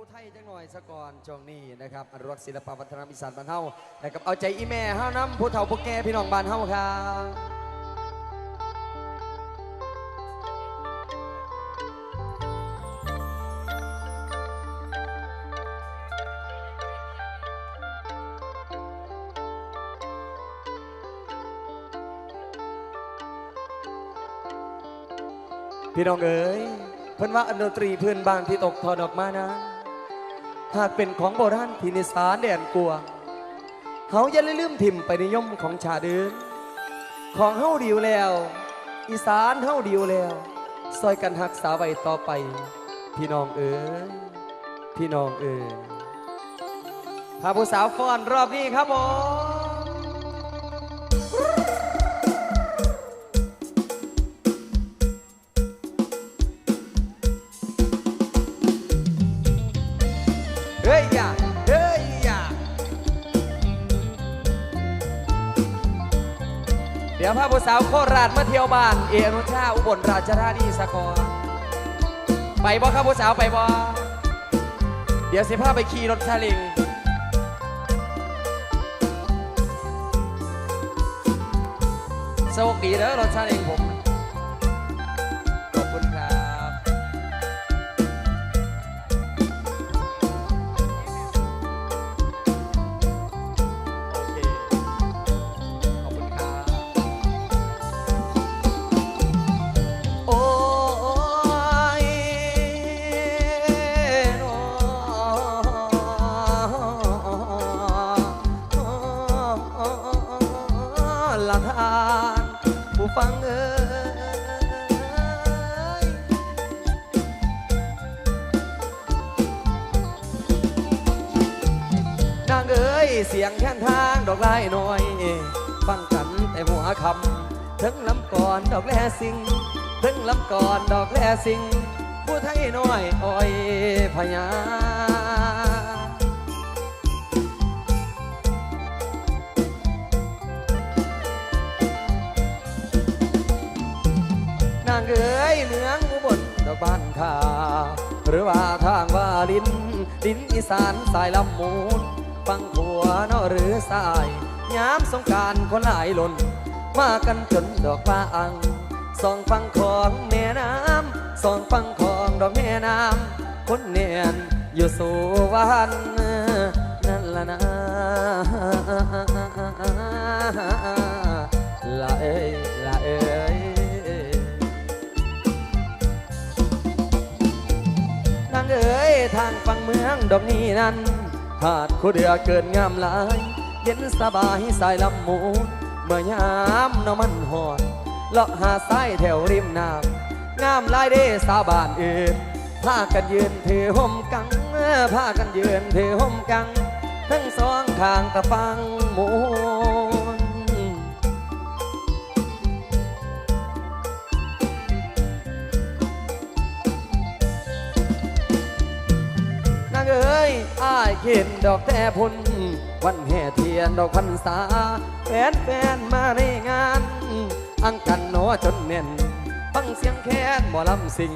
ผู้ไทยจังหน่อยสะก่อนช่วงนี้นะครับอนุรักษ์ศิลปวัฒนธรรมอีสานบ้านเฮานะครับเอาใจอีแม่เฮานํผู้เฒ่าผู้แก่พี่น้องบ้านเฮาครับพี่น้องเอ๋ยเพิ่นว่าอันดนตรีพื้นบ้านที่ตกทอดอกมานั้น หากเป็นของโบราณที่นิสานแดนกลัวเขาอย่าลืมถิ่มไปนิยมของชาเดินของเฮาดีวแล้ว อีสานเฮาดีวแล้วซอยกันหักษาไว้ต่อไป พี่น้องเอ๋ยพี่น้องเอ๋ยพาผู้สาวฟ้อนรอบนี้ครับผม ดี๋ยวพาผู้สาวโคราชมาเที่ยวบ้าน เอรุชาอุบลราชธานีสะกอนไปบ่ครับผู้สาวไปบ่เดี๋ยวสิพาไปขี่รถซาเลิงโชคดีเด้อรถซาเลิงผม ละทานผู้ฟังเอ้ยนางเอ้ยเสียงแค่นทางดอกไม้น้อย ฟังกันแต่หัวคำถึงลำก่อนดอกแลสิงถึงลำก่อนดอกแลสิงผู้ไทยน้อยอ้อยพญา บ้านข้าหรือว่าทางว่าลินดินอีสานสายลำมูลฟังขัวนอหรือสายยามสงการคนหลายหล่นมากันจนดอกฟ้าอังสองฟังของแม่น้ำสองฟังของดอกแม่น้ำคนเนียนอยู่สู่วันนั่นละนะละเอ้างเอ๋ยทางฝั่งเมืองดอกนี้นั้นหาดคูเดือเกินงามหลาย เย็นสบายสายลำมูนเมื่อยามน้ำมันหอนเลาะหาสายแถวริมน้ำงามลายเด้สาวบ้านอื่นพากันยืนถือห่มกังพากันยืนถือห่มกัง ทั้งสองข้างตะฟังหมู เข็นดอกแต่พุ่นวันแห่เทียนดอกพรรษาแฟนแฟนมาในงาน อังกันหนอจนเน่นฟังเสียงแค้นหมอลำสิง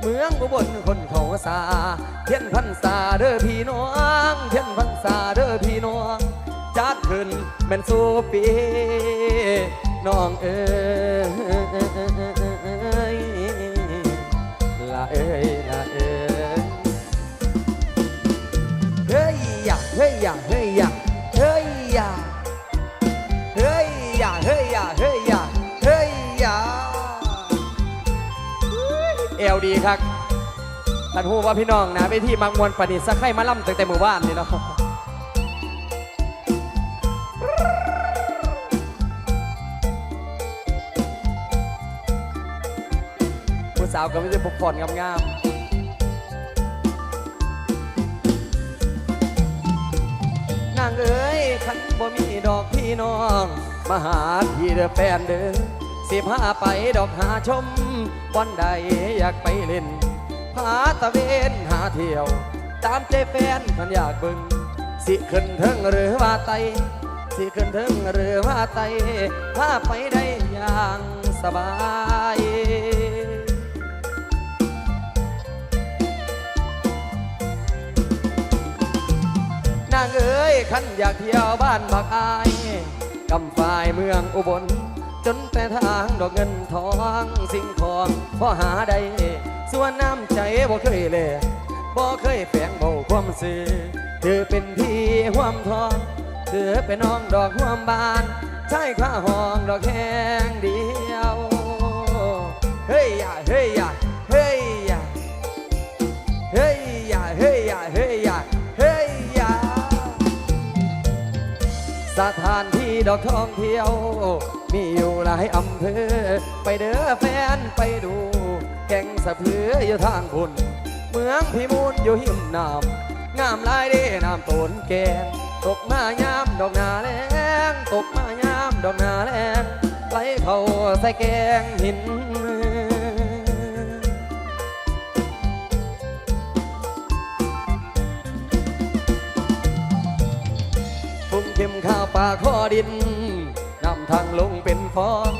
เมืองอุบลคนเขาสา เทียนพรรษาเด้อพี่น้อง เทียนพรรษาเด้อพี่น้องจัดขึ้นเป็นสูปีน้องเอ๋ย ยาเฮ้ยยาเฮ้ยยาเอย่าเอลดีครับท่านผู้ว่าพี่น้องนะไปที่มังมวนปณิสักไข่มาล่ำตั้งแต่หมู่บ้านนี่เนาะผู้สาวก็ไม่ได้พกผ่อนงามๆ คันบ่มีดอกพี่น้องมาหาพี่เด้อแฟนเด้อสิพาไปดอกหาชมวันใดอยากไปเล่นหาตะเวนหาเที่ยว ตามใจแฟนมันอยากบิ่งสิขึ้นเทิงหรือว่าไต สิขึ้นเทิงหรือว่าไตพาไปได้อย่างสบาย ขันอยากเที่ยวบ้านบักอายกำฝ่ายเมืองอุบล จนแต่ทางดอกเงินทองสิ่งของพอหาได้ส่วนน้ำใจบ่เคยเลยบ่เคยแฝงเบาความซื่อเธอเป็นพี่ห่วมทองเธอเป็นน้องดอกห่วมบานใช่ข้าห้องดอกแห้งเดียว เฮ้ยอย่าเฮ้ย ถานที่ดอกท่องเที่ยว มีอยู่หลายอำเภอ ไปเด้อแฟนไปดู แก่งสะเพืออยู่ทางบุญเมืองพิมูลอยู่หิมน้ำงามลายเด้น้ำตนแกงตกมายามดอกนาแรงตกมายามดอกนาแรงไหลเข้าใส่แกงหิน ป่าข้อดินนำทางลงเป็นฟอง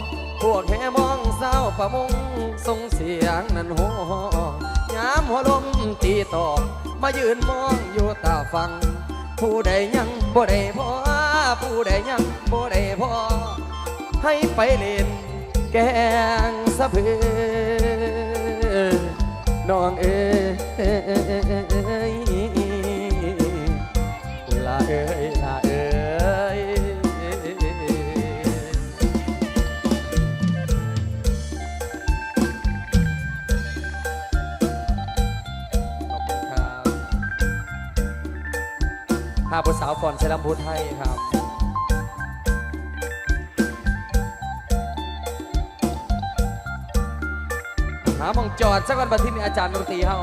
พวกแห่มองเศร้าประมงส่งเสียงนั้นโหยามหัวลมตีตอกมายืนมองอยู่ตาฟัง ผู้ใดยังบ่ได้พอผู้ใดยังบ่ได้พอ ให้ไปเล่นแกงสะพือน้องเอ้าพผู้สาวฟอนเซรัมพุทธให้ครับ หาหมองจอดสักวันบัดที่มีอาจารย์ดนตรีเฮา